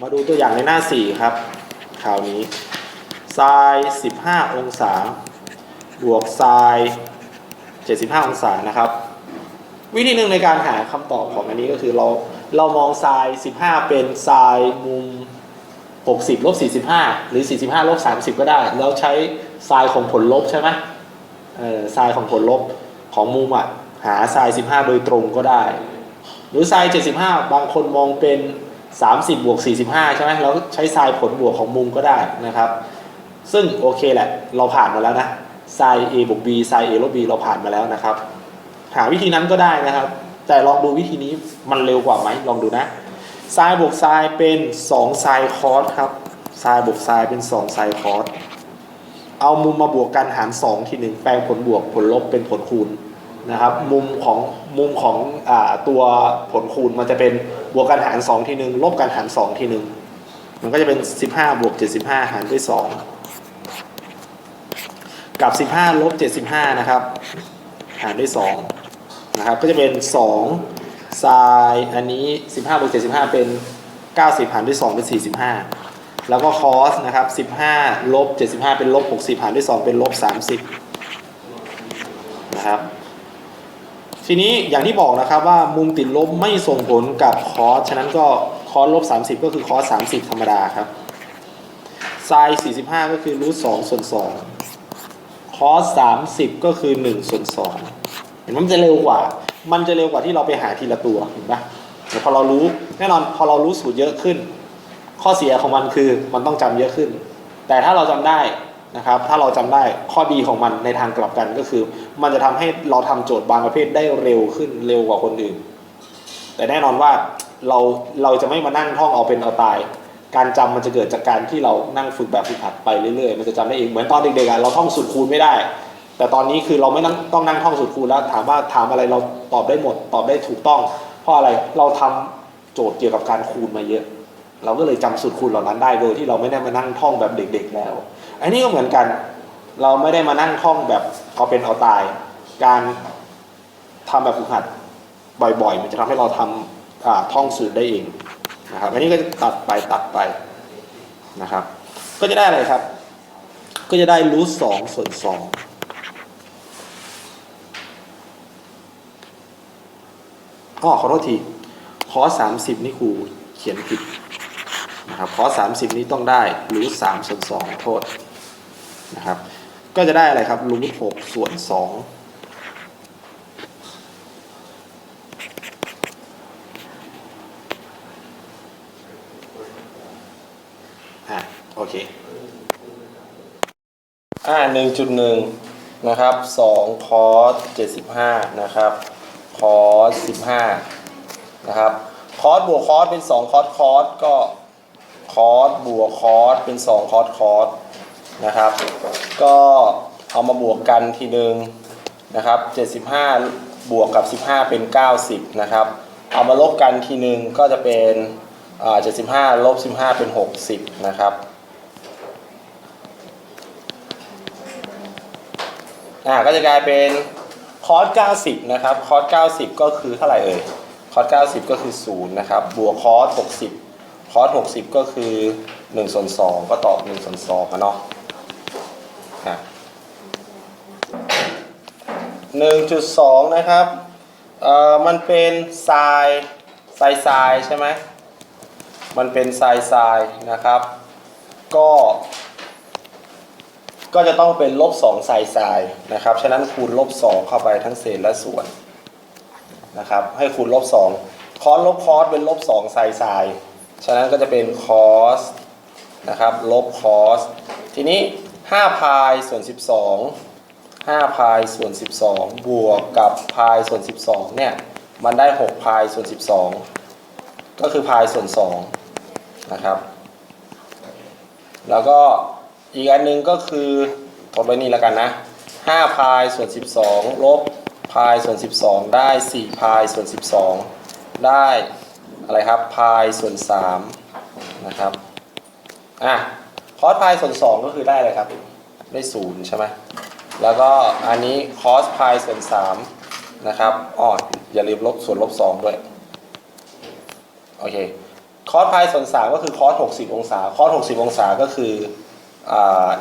มาดูตัวอย่างในหน้า 4 ครับคราวนี้ไซน์15 องศา บวกไซน์75 องศานะครับ วิธีหนึ่งในการหาคำตอบของอันนี้ก็คือเราเรามองไซน์15 เป็นไซน์มุม 60ลบ45 หรือ 45ลบ30 ก็ได้ แล้วใช้ไซน์ของผลลบใช่ไหมเออไซน์ของผลลบของมุมอะหาไซน์15 โดยตรงก็ได้ หรือไซน์75 บางคนมองเป็น 30 บวก 45 ใช่ไหมเราใช้ไซน์ผลบวกของมุมก็ได้นะครับ ซึ่งโอเคแหละ เราผ่านมาแล้วนะไซน์ a บวก b ไซน์ a ลบ b เราผ่านมาแล้วนะครับ หาวิธีนั้นก็ได้นะครับ แต่ลองดูวิธีนี้มันเร็วกว่าไหมลองดูนะไซน์บวกไซน์เป็น2ไซน์คอสครับไซน์บวกไซน์เป็น2ไซน์คอสเอามุมมาบวกกันหาร 2 ทีหนึ่งแปลงผลบวกผลลบเป็นผลคูณ นะครับมุมของมุมของอตัวผลคูณมันจะเป็นบวกกันหาร 2 ทีหนึ่งลบกันหาร 2 ทีหนึ่งมันก็จะเป็น 15 บวก 75 หารด้วย 2 กับ 15 ลบ 75 นะครับ หารด้วย 2 นะครับ ก็จะเป็น2ไซน์อันนี้ 15 บวก 75 เป็น 90 หารด้วย 2 เป็น 45 แล้วก็คอสนะครับ 15 ลบ 75 เป็นลบ 60 หารด้วย 2 เป็นลบ 30 นะครับ ทีนี้อย่างที่บอกนะครับว่ามุมติดลบไม่ส่งผลกับคอสฉะนั้นก็คอสลบ 30 ก็คือคอส30 ธรรมดาครับไซน์45 ก็คือรูท2ส่วน2คอส30 ก็คือ1ส่วน2เห็นมันจะเร็วกว่า มันจะเร็วกว่าที่เราไปหาทีละตัวเห็นปะแต่พอเรารู้แน่นอนพอเรารู้สูตรเยอะขึ้น ข้อเสียของมันคือมันต้องจำเยอะขึ้น แต่ถ้าเราจำได้ นะครับถ้าเราจำได้ข้อดีของมันในทางกลับกันก็คือ มันจะทำให้เราทำโจทย์บางประเภทได้เร็วขึ้นเร็วกว่าคนอื่น แต่แน่นอนว่าเราเราจะไม่มานั่งท่องเอาเป็นเอาตาย การจำมันจะเกิดจากการที่เรานั่งฝึกแบบฝึกหัดไปเรื่อยๆมันจะจำได้เองเหมือนตอนเด็กๆเราท่องสูตรคูณไม่ได้ แต่ตอนนี้คือเราไม่ต้องต้องนั่งท่องสูตรคูณแล้วถามว่าถามอะไรเราตอบได้หมดตอบได้ถูกต้อง เพราะอะไรเราทำโจทย์เกี่ยวกับการคูณมาเยอะ เราก็เลยจำสูตรคูณเหล่านั้นได้โดยที่เราไม่ได้มานั่งท่องแบบเด็ก ๆ แล้ว อันนี้ก็เหมือนกัน เราไม่ได้มานั่งท่องแบบเอาเป็นเอาตาย การทำแบบฝึกหัดบ่อยๆ มันจะทำให้เราทำอ่าท่องสูตรได้เองนะครับ อันนี้ก็จะตัดไปตัดไปนะครับ ก็จะได้อะไรครับ ก็จะได้รูทสองส่วนสองอ๋อขอโทษทีคอสามสิบนี่ครูเขียนผิดนะครับคอสามสิบนี่ต้องได้รูทสามส่วนสองโทษ นะครับ ก็จะได้อะไรครับรูทหกส่วนสองอะโอเคอ่าหนึ่งจุดหนึ่งนะครับสองคอสเจ็ดสิบห้านะครับคอสสิบห้านะครับคอสบวกคอสเป็นสองคอสคอสก็คอสบวกคอสเป็นสองคอสคอส นะครับ ก็เอามาบวกกันทีหนึ่งนะครับเจ็ดสิบวกกับสิบห้าเป็นเก้าสิบนะครับ เอามาลบกันทีหนึ่งก็จะเป็นอ่าเจ็ดสิบห้าลบสิบห้าเป็นหกสิบนะครับอ่าก็จะกลายเป็นคอส90 นะครับ คอส90 ก็คือเท่าไหร่เอ่ย คอส90 ก็คือ 0 นะครับ บวกคอส60 คอส60 ก็คือ1ส่วน2ก็ตอบ1ส่วน2อะเนาะ 1.2 นะครับ เอ่อ มันเป็นไซน์ไซน์ไซน์ใช่ไหม มันเป็นไซน์ไซน์นะครับ ก็ ก็จะต้องเป็นลบ2ไซไซนะครับ ฉะนั้นคูณลบ2เข้าไปทั้งเศษและส่วนนะครับ ให้คูณลบ2คอสลบคอสเป็นลบ2ไซไซฉะนั้นก็จะเป็นคอสนะครับ ลบคอส ทีนี้5พายส่วน 12 5พายส่วน 12 บวกกับพายส่วน 12 เนี่ย มันได้ 6 พายส่วน 12 ก็คือพายส่วน 2 นะครับ แล้วก็อีกอันหนึงก็คือทดไว้นี่แล้วกันนะ 5 พายส่วน 12 ลบพายส่วน 12 ได้ 4 พายส่วน 12 ได้อะไรครับพายส่วน 3 นะครับอะคอสพายส่วน 2 ก็คือได้เลยครับ ได้ศูนย์ใช่ไหม แล้วก็อันนี้ cos pi ส่วนสามนะครับอ๋ออย่าลืมลบส่วนลบสองด้วย โอเค cos pi ส่วนสามก็คือคอสหกสิบองศาคอสหกสิบองศาก็คือ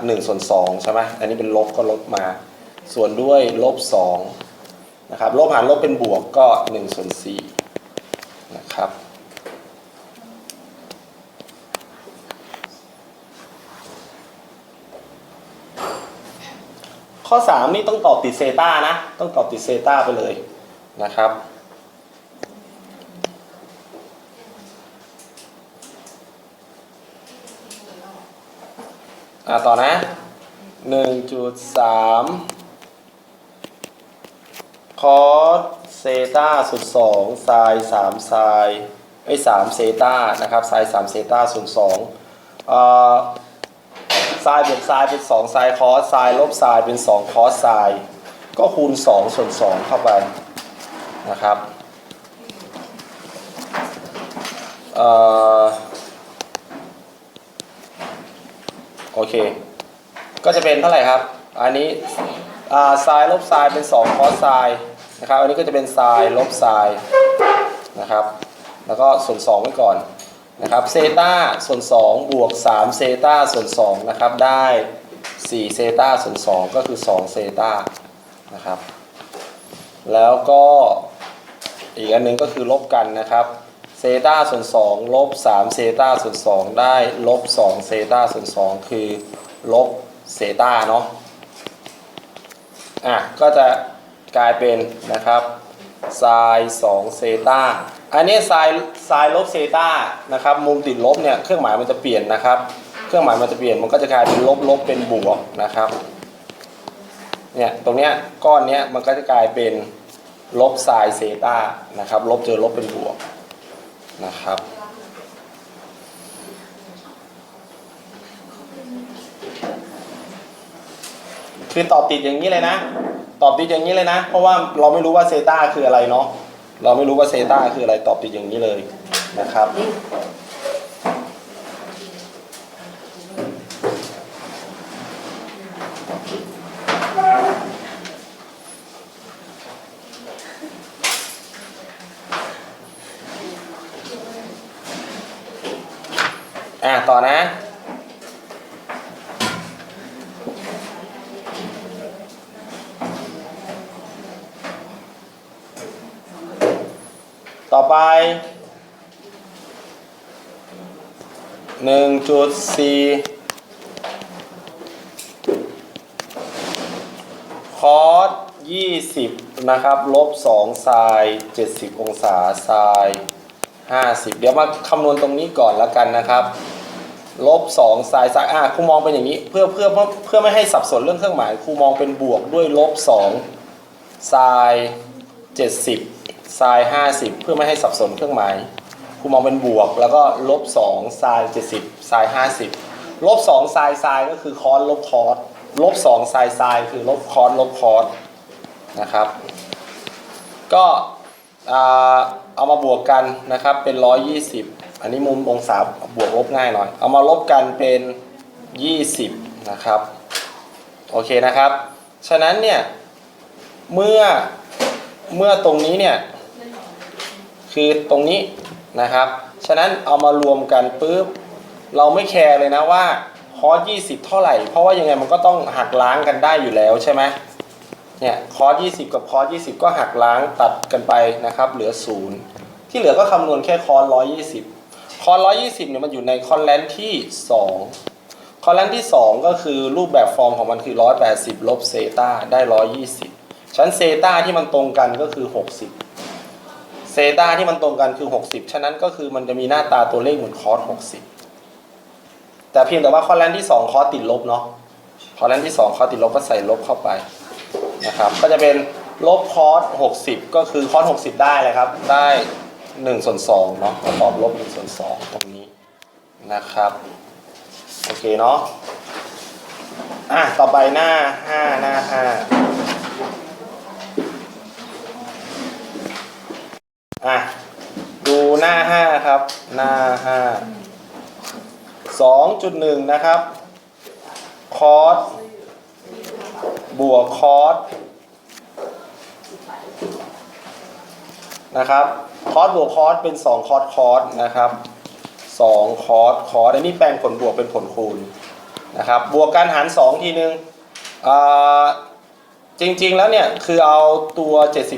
หนึ่งส่วนสองใช่ไหมอันนี้เป็นลบก็ลบมา ส่วนด้วยลบสองนะครับ ลบหารลบเป็นบวกก็หนึ่งส่วนสี่ ข้อ 3 นี่ต้องตอบติดเซตานะ ต้องตอบติดเซตาไปเลยนะครับ อ่าต่อนะ 1.3 คอสเซต้าส่วน2ไซน์3ไซน์ไอ้3เซต้านะครับไซน์3เซต้าส่วน2อ่า ไซน์บวกไซน์เป็น2ไซน์คอสไซน์ลบไซน์เป็น2คอสไซน์ก็คูณ 2 ส่วน 2 เข้าไปนะครับเอ่อโอเค ก็จะเป็นเท่าไหร่ครับ อันนี้อ่าไซน์ลบไซน์เป็น2คอสไซน์นะครับ อันนี้ก็จะเป็นไซน์ลบไซน์นะครับ แล้วก็ส่วน 2 ไว้ก่อน นะครับเซตาส่วน 2 บวก3เซตาส่วน2นะครับได้4เซตาส่วน 2 ก็คือ2เซตานะครับแล้วก็อีกอันหนึงก็คือลบกันนะครับเซตาส่วน2ลบ3เซตาส่วน 2 ได้ลบ2เซตาส่วน 2 คือลบเซตาเนาะอะก็จะกลายเป็นนะครับ ไซน์2เซตาอันนี้ไซน์ไซน์ลบเซตานะครับมุมติดลบเนี่ยเครื่องหมายมันจะเปลี่ยนนะครับ เครื่องหมายมันจะเปลี่ยนมันก็จะกลายเป็นลบลบเป็นบวกนะครับเนี่ยตรงเนี้ยก้อนเนี้ยมันก็จะกลายเป็นลบไซน์เซตานะครับลบเจอลบเป็นบวกนะครับ คือตอบติดอย่างนี้เลยนะ ตอบติดอย่างนี้เลยนะ เพราะว่าเราไม่รู้ว่าเซตาคืออะไรเนาะเราไม่รู้ว่าเซตาคืออะไรตอบติดอย่างนี้เลยนะครับอะต่อนะ ไปหนึ่งจุดสี่คอสยี่สิบนะครับ ลบสองไซน์เจ็ดสิบองศาไซน์ห้าสิบเดี๋ยวมาคำนวณตรงนี้ก่อนแล้วกันนะครับลบสองไซน์ไซน์อะครูมองเป็นอย่างนี้เพื่อเพื่อเพื่อเพื่อไม่ให้สับสนเรื่องเครื่องหมายครูมองเป็นบวกด้วยลบสองไซน์เจ็ดสิบ ไซน์ห้าสิบเพื่อไม่ให้สับสนเครื่องหมายครูมองเป็นบวก แล้วก็ลบสองไซน์เจ็ดสิบไซน์ห้าสิบลบสองไซน์ไซน์ก็คือคอสลบคอสลบสองไซน์ไซน์คือลบคอสลบคอสนะครับ ก็เอามาบวกกันนะครับเป็นร้อยยี่สิบอันนี้มุมองศาบวกลบง่ายหน่อย เอามาลบกันเป็นยี่สิบนะครับ โอเคนะครับ ฉะนั้นเนี่ย เมื่อเมื่อตรงนี้เนี่ย คือตรงนี้นะครับ ฉะนั้นเอามารวมกันปุ๊บเราไม่แคร์เลยนะว่าคอส20 เท่าไหร่ เพราะว่ายังไงมันก็ต้องหักล้างกันได้อยู่แล้วใช่ไหมเนี่ยคอส20 กับคอส20 ก็หักล้างตัดกันไปนะครับ เหลือ 0 ที่เหลือก็คำนวณแค่คอส120 คอส120เนี่ยมันอยู่ในคอนแลนที่ 2 คอนแลนที่ 2 ก็คือรูปแบบฟอร์มของมันคือ 180 ลบเซตาได้ 120ฉะนั้นเซตาที่มันตรงกันก็คือ 60 เซตาที่มันตรงกันคือ 60 ฉะนั้นก็คือมันจะมีหน้าตาตัวเลขเหมือนคอส60 แต่เพียงแต่ว่าคอแลนที่ 2 คอสติดลบเนาะคอแลนที่ 2 คอสติดลบก็ใส่ลบเข้าไปนะครับ ก็จะเป็นลบคอส60 ก็คือคอส60 ได้เลยครับ ได้1ส่วน2เนาะก็ตอบลบ1ส่วน2ตรงนี้นะครับโอเคเนาะอะต่อไปหน้า 5 หน้า 5 อะ ดูหน้า5ครับ หน้า5 2.1นะครับ คอสบวกคอสนะครับ คอสบวกคอสเป็น2คอสคอสนะครับ2คอสคอสอันนี้แปลงผลบวกเป็นผลคูณนะครับ บวกกันหาร2ทีนึงอ่าจริงๆแล้วเนี่ย คือเอาตัว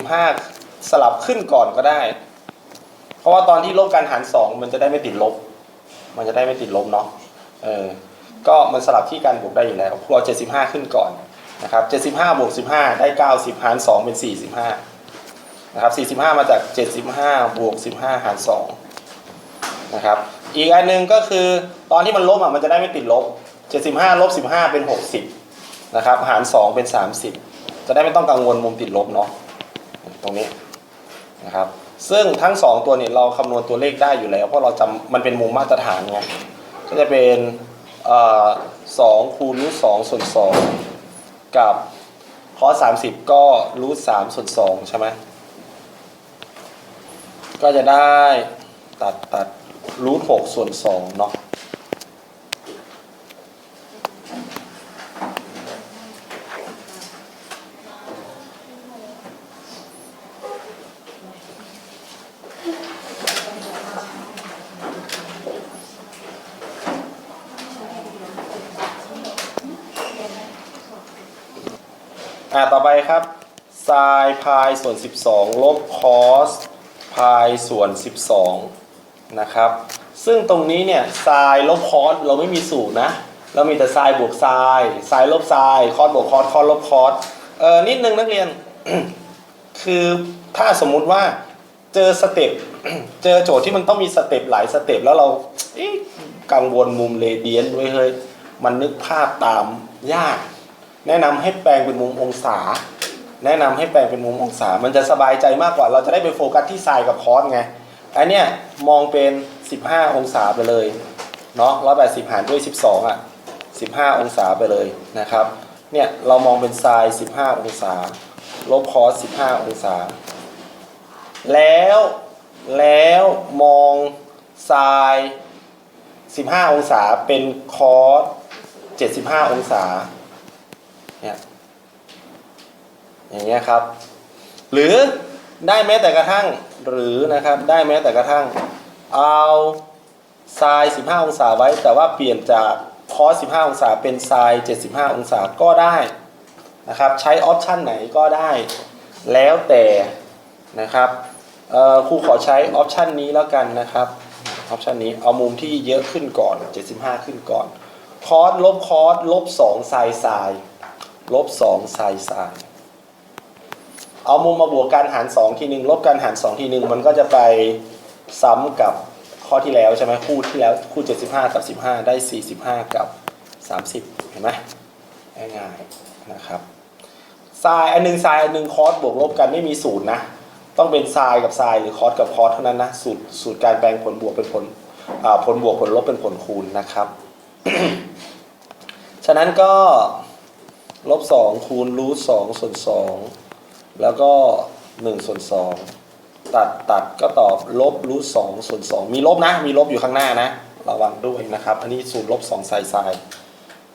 75 สลับขึ้นก่อนก็ได้ เพราะว่าตอนที่ลบกันหาร2มันจะได้ไม่ติดลบ มันจะได้ไม่ติดลบเนาะเออก็มันสลับที่การบวกได้อยู่แล้วครูเอา75ขึ้นก่อนนะครับ75บห้าบวก15ได้90หาร2เป็น45นะครับ45มาจาก75บห้าบวก15หาร2นะครับอีกอันหนึ่งก็คือตอนที่มันลบอะมันจะได้ไม่ติดลบ 75 ลบ 15 เป็น 60 นะครับ หาร 2 เป็น 30 จะได้ไม่ต้องกังวลมุมติดลบเนาะตรงนี้ นะครับซึ่งทั้ง 2 ตัวเนี่ยเราคำนวณตัวเลขได้อยู่แล้ว เพราะเราจำมันเป็นมุมมาตรฐานไงก็จะเป็นเอ่อ2คูณรูท2ส่วน2กับคอส30ก็รูท3ส่วน2ใช่ไหมก็จะได้ตัดตัดรูทหกส่วนสองเนาะ อ่าต่อไปครับไซน์พายส่วน 12 ลบคอสพายส่วน 12 นะครับ ซึ่งตรงนี้เนี่ยไซน์ลบคอสเราไม่มีสูตรนะ เรามีแต่ไซน์บวกไซน์ไซน์ลบไซน์คอสบวกคอสคอสลบคอสเออนิดนึงนักเรียน คือถ้าสมมุติว่าเจอสเต็ปเจอโจทย์ที่มันต้องมีสเต็ปหลายสเต็ปแล้วเราเอ๊ะกังวลมุมเรเดียนไว้เฮ้ยมันนึกภาพตามยาก แนะนำให้แปลงเป็นมุมองศา แนะนำให้แปลงเป็นมุมองศา มันจะสบายใจมากกว่า เราจะได้ไปโฟกัสที่ไซน์กับคอสไง อันเนี้ยมองเป็น 15 องศาไปเลยเนาะ180หารด้วย 12อะ15 องศาไปเลยนะครับ เนี่ยเรามองเป็นไซน์15 องศา ลบคอส15 องศา แล้วแล้วมองไซน์15 องศาเป็นคอส75 องศา เนี่ย อย่างเงี้ยครับ หรือได้แม้แต่กระทั่งหรือนะครับได้แม้แต่กระทั่งเอาไซน์15 องศาไว้ แต่ว่าเปลี่ยนจากคอส15 องศาเป็นไซน์75 องศาก็ได้นะครับใช้ออปชันไหนก็ได้ แล้วแต่นะครับครูขอใช้ออปชันนี้แล้วกันนะครับออปชันนี้เอามุมที่เยอะขึ้นก่อน 75 ขึ้นก่อน คอสลบคอสลบ2ไซน์ไซน์ลบ2ไซน์ไซน์ เอามุมมาบวกกันหาร2ทีหนึ่งลบกันหาร2ทีหนึ่งมันก็จะไปซ้ำกับข้อที่แล้วใช่ไหมคู่ที่แล้วคู่ 75 กับ 15 ได้ 45 กับ 30 เห็นไหมง่ายๆนะครับไซน์อันหนึ่งไซน์อันหนึ่งคอสบวกลบกันไม่มีสูตรนะต้องเป็นไซน์กับไซน์หรือคอสกับคอสเท่านั้นนะสูตรสูตรการแปลงผลบวกเป็นผลผลบวกผลลบเป็นผลคูณนะครับ ฉะนั้นก็ลบ2คูณรูท2ส่วน2 แล้วก็1ส่วน2ตัดตัดก็ตอบลบรูท2ส่วน2มีลบนะ มีลบอยู่ข้างหน้านะ ระวังด้วยนะครับ อันนี้สูตรลบ2ไซไซ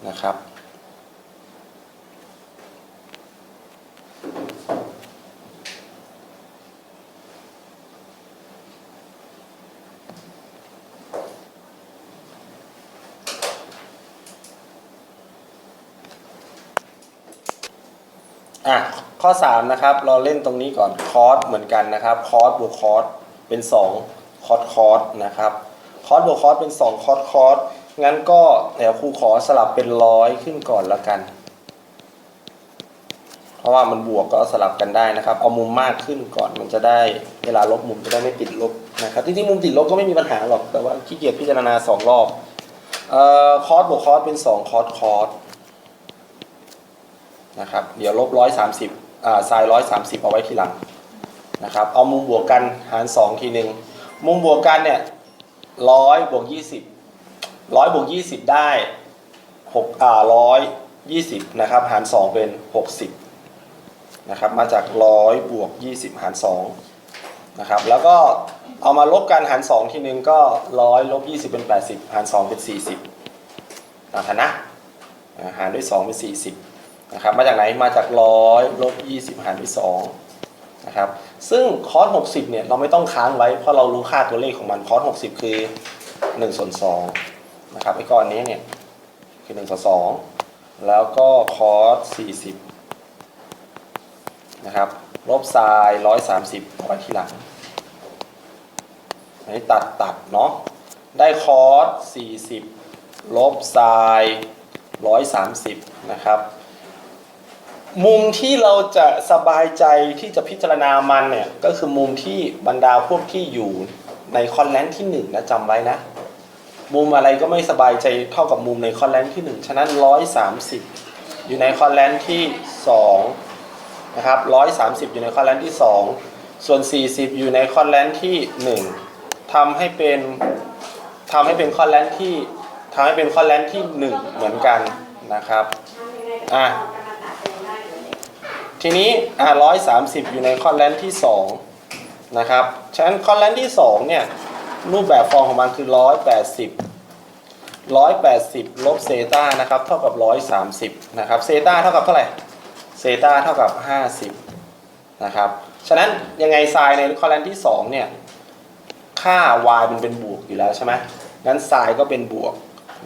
นะครับ อะ ข้อ 3 นะครับ เราเล่นตรงนี้ก่อนคอร์สเหมือนกันนะครับคอร์สบวกคอร์สเป็น 2 คอร์สคอร์สนะครับคอร์สบวกคอร์สเป็น 2 คอร์สคอร์สงั้นก็เดี๋ยวครูขอสลับเป็นร้อยขึ้นก่อนละกัน เพราะว่ามันบวกก็สลับกันได้นะครับ เอามุมมากขึ้นก่อนมันจะได้เวลาลบมุมจะได้ไม่ติดลบนะครับจริงๆมุมติดลบก็ไม่มีปัญหาหรอกแต่ว่าขี้เกียจพิจารณาสองรอบเอ่อคอสบวกคอร์สเป็น 2 คอร์สคอร์สนะครับ เดี๋ยวลบร้อยสามสิบ อ่าไซร้อยสามสิบเอาไว้ทีหลังนะครับ เอามุมบวกกันหารสองทีหนึ่งมุมบวกกันเนี่ยร้อยบวกยี่สิบร้อยบวกยี่สิบได้หกอ่าร้อยยี่สิบนะครับ หารสองเป็นหกสิบนะครับ มาจากร้อยบวกยี่สิบหารสองนะครับ แล้วก็เอามาลบกันหารสองทีหนึ่งก็ร้อยลบยี่สิบเป็นแปดสิบหารสองเป็นสี่สิบต่ามฐานะอ่าหารด้วยสองเป็นสี่สิบ นะครับมาจากไหนมาจากร้อยลบยี่สิบหารด้วยสองนะครับซึ่งคอสหกสิบเนี่ยเราไม่ต้องค้างไว้เพราะเรารู้ค่าตัวเลขของมันคอสหกสิบคือหนึ่งส่วนสองนะครับไอ้ก้อนนี้เนี่ยคือหนึ่งส่วนสองแล้วก็คอสสี่สิบนะครับลบไซน์ร้อยสามสิบเอาไว้ที่หลังอันนี้ตัดตัดเนาะได้คอสสี่สิบลบไซน์ร้อยสามสิบนะครับ มุมที่เราจะสบายใจที่จะพิจารณามันเนี่ยก็คือมุมที่บรรดาพวกที่อยู่ในคอนแลนที่หนึ่งนะจำไว้นะ มุมอะไรก็ไม่สบายใจเท่ากับมุมในคอนแลนที่หนึ่งฉะนั้นร้อยสามสิบอยู่ในคอนแลนที่สองนะครับร้อยสามสิบอยู่ในคอนแลนที่สองส่วนสี่สิบอยู่ในคอนแลนที่หนึ่งทำให้เป็นทำให้เป็นคอนแลนที่ทำให้เป็นคอนแลนที่หนึ่งเหมือนกันนะครับอะ ทีนี้อ่าร้อยสามสิบอยู่ในคอแลนที่สองนะครับ ฉะนั้นคอแลนที่สองเนี่ยรูปแบบฟอร์มของมันคือร้อยแปดสิบร้อยแปดสิบลบเซตานะครับเท่ากับร้อยสามสิบนะครับเซตาเท่ากับเท่าไหร่เซตาเท่ากับห้าสิบนะครับ ฉะนั้นยังไงไซน์ในคอแลนที่สองเนี่ยค่า y มันเป็นบวกอยู่แล้วใช่ไหมงั้นไซน์ก็เป็นบวก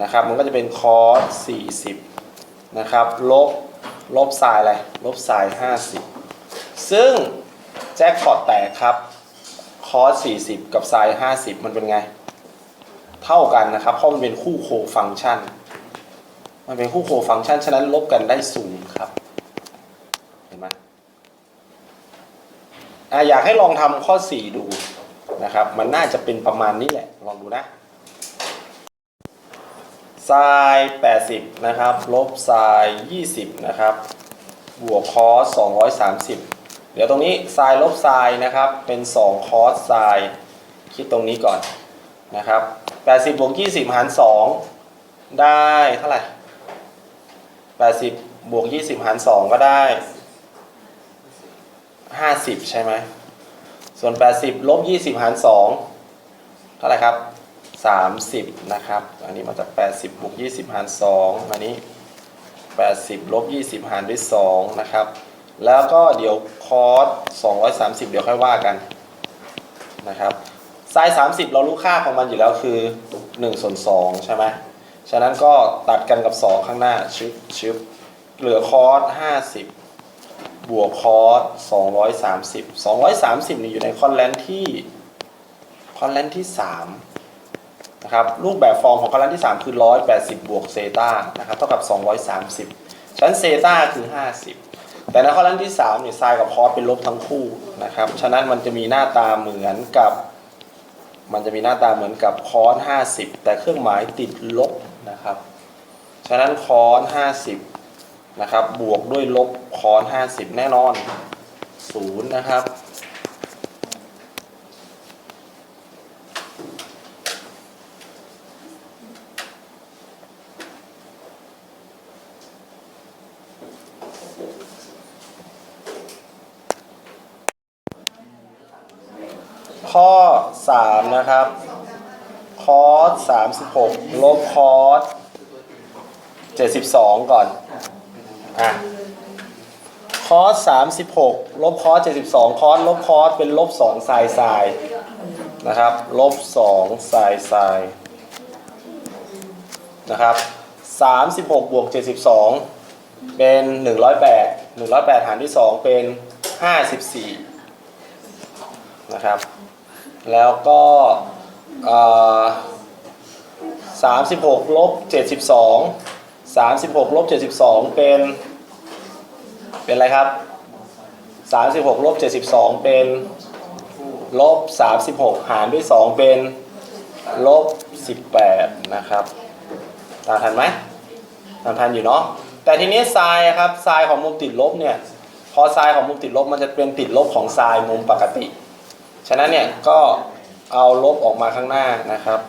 นะครับ มันก็จะเป็น cos 40นะครับลบ ลบไซน์อะไร ลบไซน์50 ซึ่งแจ็คพอตแตกครับ cos 40 กับไซน์50 มันเป็นไง เท่ากันนะครับ เพราะมันเป็นคู่โคฟังก์ชัน มันเป็นคู่โคฟังก์ชัน ฉะนั้นลบกันได้ศูนย์ครับ เห็นไหมอะอยากให้ลองทำข้อ 4 ดูนะครับ มันน่าจะเป็นประมาณนี้แหละ ลองดูนะ ไซน์80 นะครับ ลบไซน์20 นะครับ บวกคอส230 เดี๋ยวตรงนี้ไซน์ลบไซน์นะครับ เป็น 2 คอสไซน์คิดตรงนี้ก่อนนะครับ 80 บวก 20 หาร 2 ได้เท่าไหร่ 80 บวก 20 หาร 2 ก็ได้ 50 ใช่ไหม ส่วน 80 ลบ 20 หาร 2 เท่าไหร่ครับ 30 นะครับ อันนี้มาจาก 80บวก20 หาร 2 อันนี้ 80ลบ20 หารด้วย2นะครับ แล้วก็เดี๋ยวคอส230 เดี๋ยวค่อยว่ากันนะครับไซน์30 เรารู้ค่าของมันอยู่แล้วคือ1ส่วน2ใช่ไหมฉะนั้นก็ตัดกันกับ 2 ข้างหน้าชึบชึบเหลือคอส50 บวกคอส230 230นี่อยู่ในคอนแลนที่คอนแลนที่ 3 นะครับรูปแบบฟอร์มของคอนแลนที่ 3 คือ 180 บวกเซตานะครับเท่ากับ 230 ฉะนั้นเซตาคือ 50 แต่ในคอนแลนที่3เนี่ยไซน์กับคอสเป็นลบทั้งคู่นะครับฉะนั้นมันจะมีหน้าตาเหมือนกับ มันจะมีหน้าตาเหมือนกับคอส50 แต่เครื่องหมายติดลบนะครับฉะนั้นคอส50นะครับบวกด้วยลบคอน50 แน่นอน0นะครับ ข้อ 3 นะครับ คอส 36 ลบคอส72 ก่อน อะ คอส36 ลบคอส72 คอสลบคอสเป็นลบ2ไซน์ไซน์นะครับ ลบ2ไซน์ไซน์นะครับ36 บวก 72 เป็น 108 108 หารด้วย 2 เป็น 54 นะครับ แล้วก็อ่อ 36ลบ72 36ลบ72 เป็น เป็นอะไรครับ 36ลบ72 เป็นลบ36 หารด้วย 2 เป็นลบ18 นะครับตามทันไหมตามทันอยู่เนาะแต่ทีนี้ไซน์ครับไซน์ของมุมติดลบเนี่ยพอไซน์ของมุมติดลบมันจะเป็นติดลบของไซน์มุมปกติ ฉะนั้นเนี่ยก็เอาลบออกมาข้างหน้านะครับ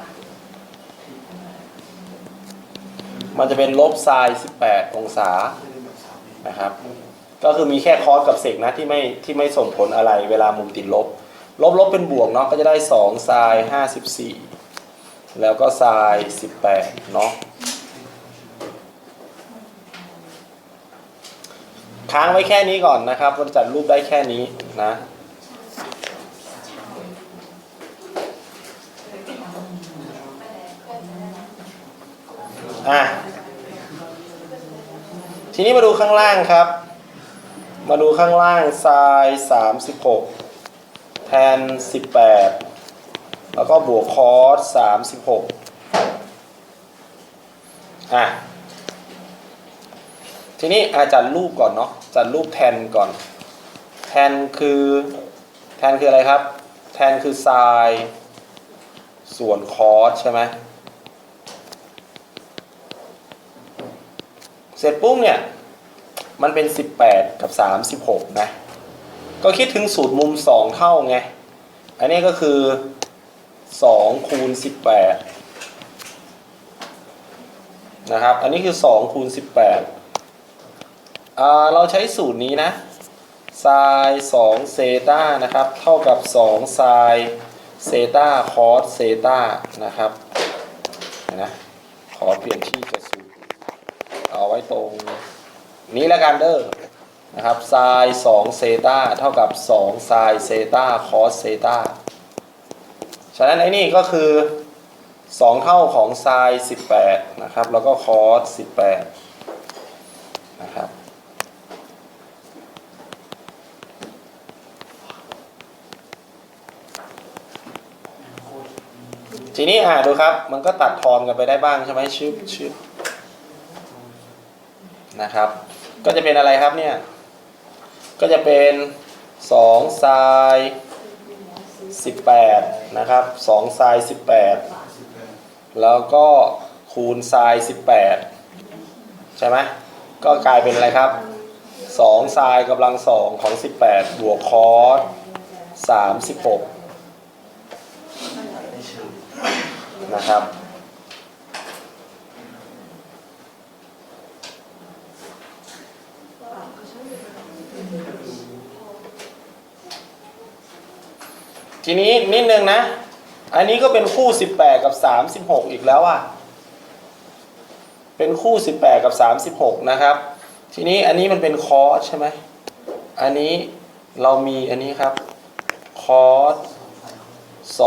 มันจะเป็นลบไซน์18 องศานะครับ ก็คือมีแค่คอสกับเสกนะที่ไม่ที่ไม่ส่งผลอะไรเวลามุมติดลบ ลบลบเป็นบวกเนาะก็จะได้2ไซน์54 แล้วก็ไซน์18 เนาะค้างไว้แค่นี้ก่อนนะครับมันจัดรูปได้แค่นี้นะอะ ทีนี้มาดูข้างล่างครับ มาดูข้างล่างไซน์36 แทน 18 แล้วก็บวกคอส36 อะ ทีนี้อาจัดรูปก่อนเนาะจัดรูปแทนก่อน แทนคือ แทนคืออะไรครับ แทนคือไซน์ส่วนคอสใช่ไหม เสร็จปุ๊บเนี่ย มันเป็น 18 กับ 36 นะ ก็คิดถึงสูตรมุม 2 เท่าไง อันนี้ก็คือ2คูณ18 นะครับ อันนี้คือ2คูณ18อ่าเราใช้สูตรนี้นะไซน์2เซตานะครับ เท่ากับ2ไซน์เซตาคอสเซตานะครับเห็นะขอเปลี่ยน อาไว้ตรงนี้แล้วกันเด้อนะครับไซน์2เซตาเท่ากับ2ไซน์เซตาคอสเซตาฉะนั้นไอ้นี่ก็คือ 2 เท่าของไซน์18 นะครับ แล้วก็คอส18 นะครับทีนี้อ่าดูครับ มันก็ตัดทอนกันไปได้บ้างใช่ไหมชึบชึบ นะครับ ก็จะเป็นอะไรครับเนี่ย ก็จะเป็น2ไซน์18 นะครับ2ไซน์18 แล้วก็คูณไซน์18 ใช่ไหมก็กลายเป็นอะไรครับ2ไซน์กำลังสองของ 18 บวกคอส36 นะครับ ทีนี้นิดนึงนะ อันนี้ก็เป็นคู่18กับ36อีกแล้วอะ เป็นคู่18กับ36นะครับ ทีนี้อันนี้มันเป็นคอสใช่ไหม อันนี้เรามีอันนี้ครับ คอส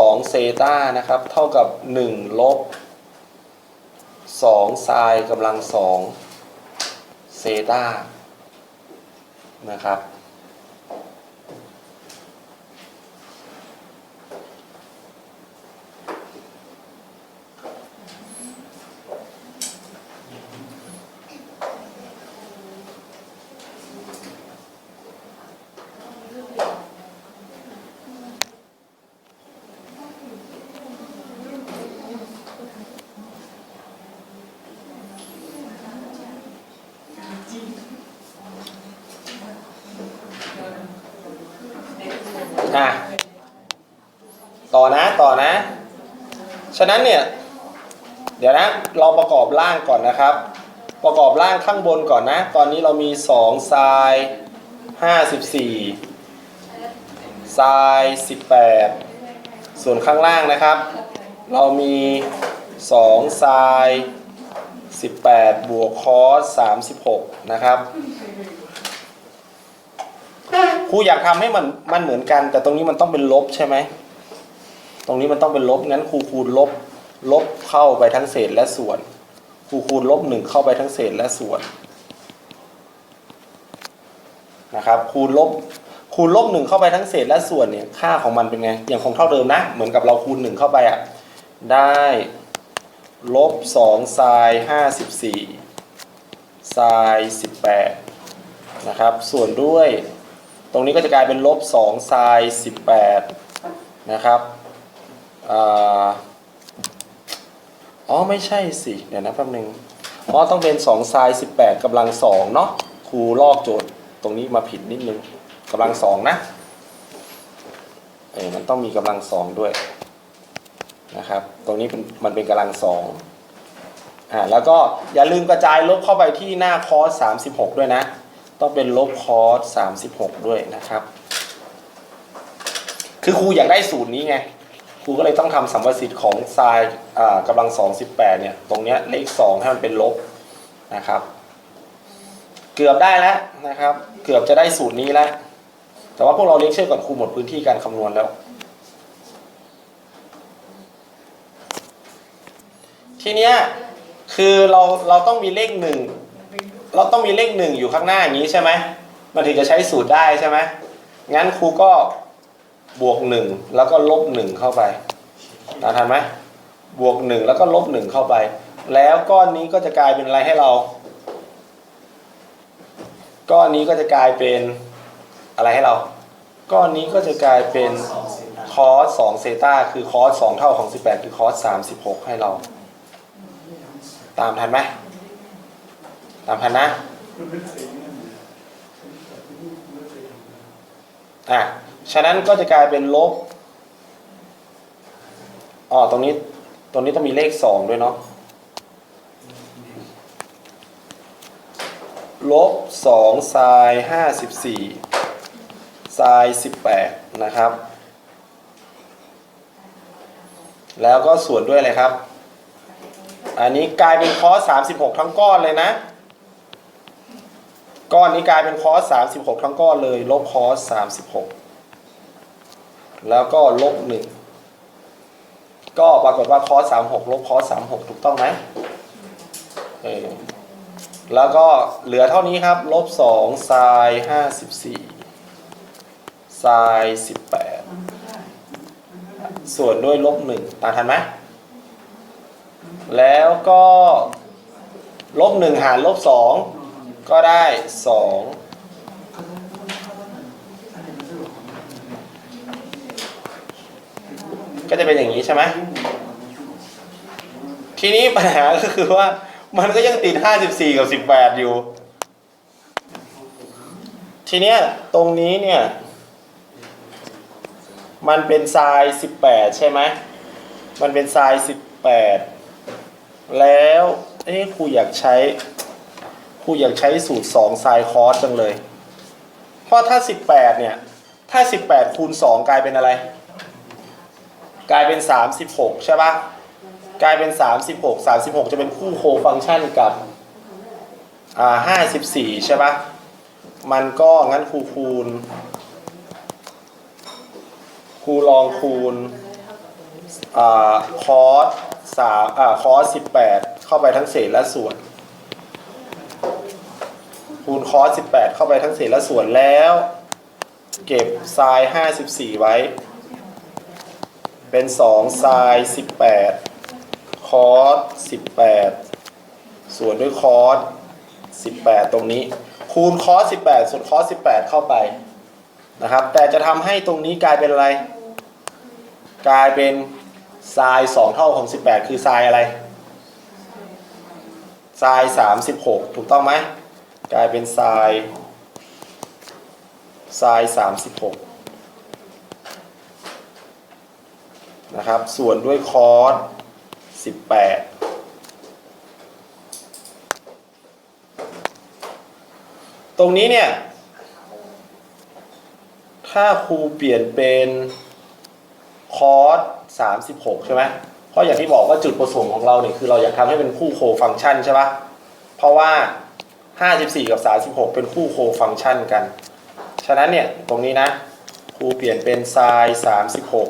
2เซตานะครับ เท่ากับ1ลบ2ไซน์กำลัง2เซตานะครับ อะ ต่อนะ ต่อนะ ฉะนั้นเนี่ย เดี๋ยวนะ เราประกอบร่างก่อนนะครับ ประกอบร่างข้างบนก่อนนะ ตอนนี้เรามี2ไซน์54ไซน์18 ส่วนข้างล่างนะครับ เรามี2ไซน์18 บวกคอส36 นะครับครูอยากทำให้มันมันเหมือนกัน แต่ตรงนี้มันต้องเป็นลบใช่ไหม ตรงนี้มันต้องเป็นลบงั้นครูคูณลบลบเข้าไปทั้งเศษและส่วนครูคูณลบหนึ่งเข้าไปทั้งเศษและส่วนนะครับคูณลบคูณลบหนึ่งเข้าไปทั้งเศษและส่วนเนี่ยค่าของมันเป็นไงอย่างคงเท่าเดิมนะ เหมือนกับเราคูณหนึ่งเข้าไปอะได้ลบสองไซน์ห้าสิบสี่ไซน์สิบแปดนะครับส่วนด้วย ตรงนี้ก็จะกลายเป็นลบ2ไซน์18นะครับ อ๋อไม่ใช่สิ เดี๋ยวนะแป๊บนึงอ๋อต้องเป็น2ไซน์18กำลัง2เนาะครูลอกโจทย์ตรงนี้มาผิดนิดนึงกำลัง2นะเออมันต้องมีกำลัง2ด้วยนะครับ ตรงนี้เป็นมันเป็นกำลัง2อ่าแล้วก็อย่าลืมกระจายลบเข้าไปที่หน้าคอส36 ด้วยนะ ต้องเป็นลบคอส36 ด้วยนะครับ คือครูอยากได้สูตรนี้ไง รูก็เลยต้องทำสัมประสิทธิ์ของไซน์กำลัง218เนี่ยตรงเนี้ยเลข2ให้มันเป็นลบนะครับ เกือบได้แล้วนะครับ เกือบจะได้สูตรนี้แล้วแต่ว่าพวกเราเลี้ยงเชื่อก่อนครูหมดพื้นที่การคำนวณแล้ว ทีเนี้ยคือเราเราต้องมีเลขหนึ่งเราต้องมีเลขหนึ่งอยู่ข้างหน้าอย่างนี้ใช่ไหมมันถึงจะใช้สูตรได้ใช่ไหมงั้นครูก็ บวกหนึ่งแล้วก็ลบหนึ่งเข้าไปตามทันไหมบวกหนึ่งแล้วก็ลบหนึ่งเข้าไป แล้วก้อนนี้ก็จะกลายเป็นอะไรให้เรา ก้อนนี้ก็จะกลายเป็นอะไรให้เรา ก้อนนี้ก็จะกลายเป็นคอสสองเซตาคือคอสสองเท่าของสิบแปดคือคอสสามสิบหกให้เรา ตามทันไหมตามทันนะอะ ฉะนั้นก็จะกลายเป็นลบอ๋อตรงนี้ตรงนี้ต้องมีเลขสองด้วยเนาะลบสองไซน์ห้าสิบสี่ไซน์สิบแปดนะครับ แล้วก็ส่วนด้วยอะไรครับ อันนี้กลายเป็นคอสสามสิบหกทั้งก้อนเลยนะ ก้อนนี้กลายเป็นคอสสามสิบหกทั้งก้อนเลย ลบคอสสามสิบหก แล้วก็ลบหนึ่งก็ปรากฏว่าคอสสามหกลบคอสสามหกถูกต้องไหมเออแล้วก็เหลือเท่านี้ครับลบสองไซน์ห้าสิบสี่ไซน์สิบแปดส่วนด้วยลบหนึ่งตามทันไหมแล้วก็ลบหนึ่งหารลบสองก็ได้สอง จะเป็นอย่างนี้ใช่ไหมทีนี้ปัญหาก็คือว่ามันก็ยังติด 54 กับ 18 อยู่ ทีเนี้ยตรงนี้เนี่ย มันเป็นทราย 18 ใช่ไหม มันเป็นทราย 18 แล้วเอ๊ะครูอยากใช้ครูอยากใช้สูตร2ไซน์คอสจังเลย เพราะถ้า 18 เนี่ย ถ้า 18 คูณ 2 กลายเป็นอะไร กลายเป็น 36 ใช่ปะกลายเป็น 36 36 จะเป็นคู่โคฟังก์ชันกับอ่า54 ใช่ปะมันก็งั้นครูคูณครูลองคูณอ่าคอสสามอ่าคอสสิบแปดเข้าไปทั้งเศษและส่วน คูณคอสสิบแปดเข้าไปทั้งเศษและส่วนแล้ว เก็บไซน์ห้าสิบสี่ไว้ เป็นสองไซน์สิบแปดคอสสิบแปดส่วนด้วยคอสสิบแปดตรงนี้ คูณคอสสิบแปดส่วนคอสสิบแปดเข้าไปนะครับ แต่จะทำให้ตรงนี้กลายเป็นอะไร กลายเป็นไซน์สองเท่าของสิบแปดคือไซน์อะไรทราย36 ถูกต้องไหม กลายเป็นทรายทราย36 นะครับ ส่วนด้วยคอสสิบแปดตรงนี้เนี่ย ถ้าครูเปลี่ยนเป็นคอสสามสิบหกใช่ไหมเพราะอย่างที่บอกว่าจุดประสงค์ของเราเนี่ยคือเราอยากทำให้เป็นคู่โคฟังก์ชันใช่ปะเพราะว่าห้าสิบสี่กับสามสิบหกเป็นคู่โคฟังก์ชันกัน ฉะนั้นเนี่ย ตรงนี้นะครูเปลี่ยนเป็นไซน์สามสิบหก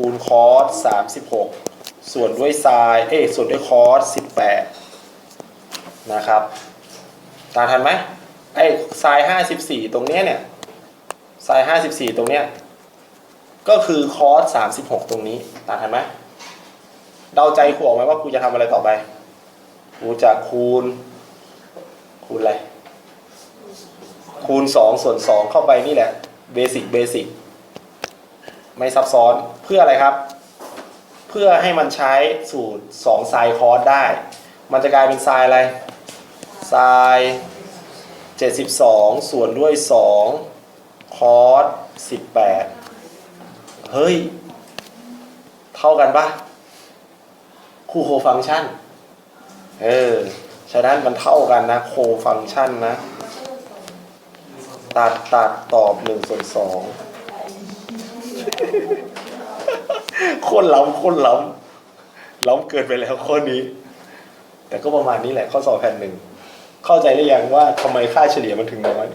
คูณคอสสามสิบหกส่วนด้วยไซน์เอ้ส่วนด้วยคอสสิบแปดนะครับตามทันไหมไอ้ไซน์ห้าสิบสี่ตรงเนี้ยเนี่ยไซน์ห้าสิบสี่ตรงเนี้ยก็คือคอสสามสิบหกตรงนี้ตามทันไหมเดาใจครูออกไหมว่าครูจะทำอะไรต่อไปครูจะคูณ คูณอะไรคูณสองส่วนสองเข้าไปนี่แหละเบสิกเบสิก ไม่ซับซ้อนเพื่ออะไรครับ เพื่อให้มันใช้สูตรสองไซน์คอสได้ มันจะกลายเป็นไซน์อะไรไซน์เจ็ดสิบสองส่วนด้วยสองคอสสิบแปดเฮ้ย เท่ากันปะคู่โคฟังก์ชัน เออ ฉะนั้นมันเท่ากันนะ โคฟังก์ชันนะ ตัดตัดตอบหนึ่งส่วนสอง คนล้ำโคนล้ำล้ำเกินไปแล้วข้อนี้ แต่ก็ประมาณนี้แหละข้อสอบแผ่นหนึ่ง เข้าใจหรือยังว่าทำไมค่าเฉลี่ยมันถึงน้อย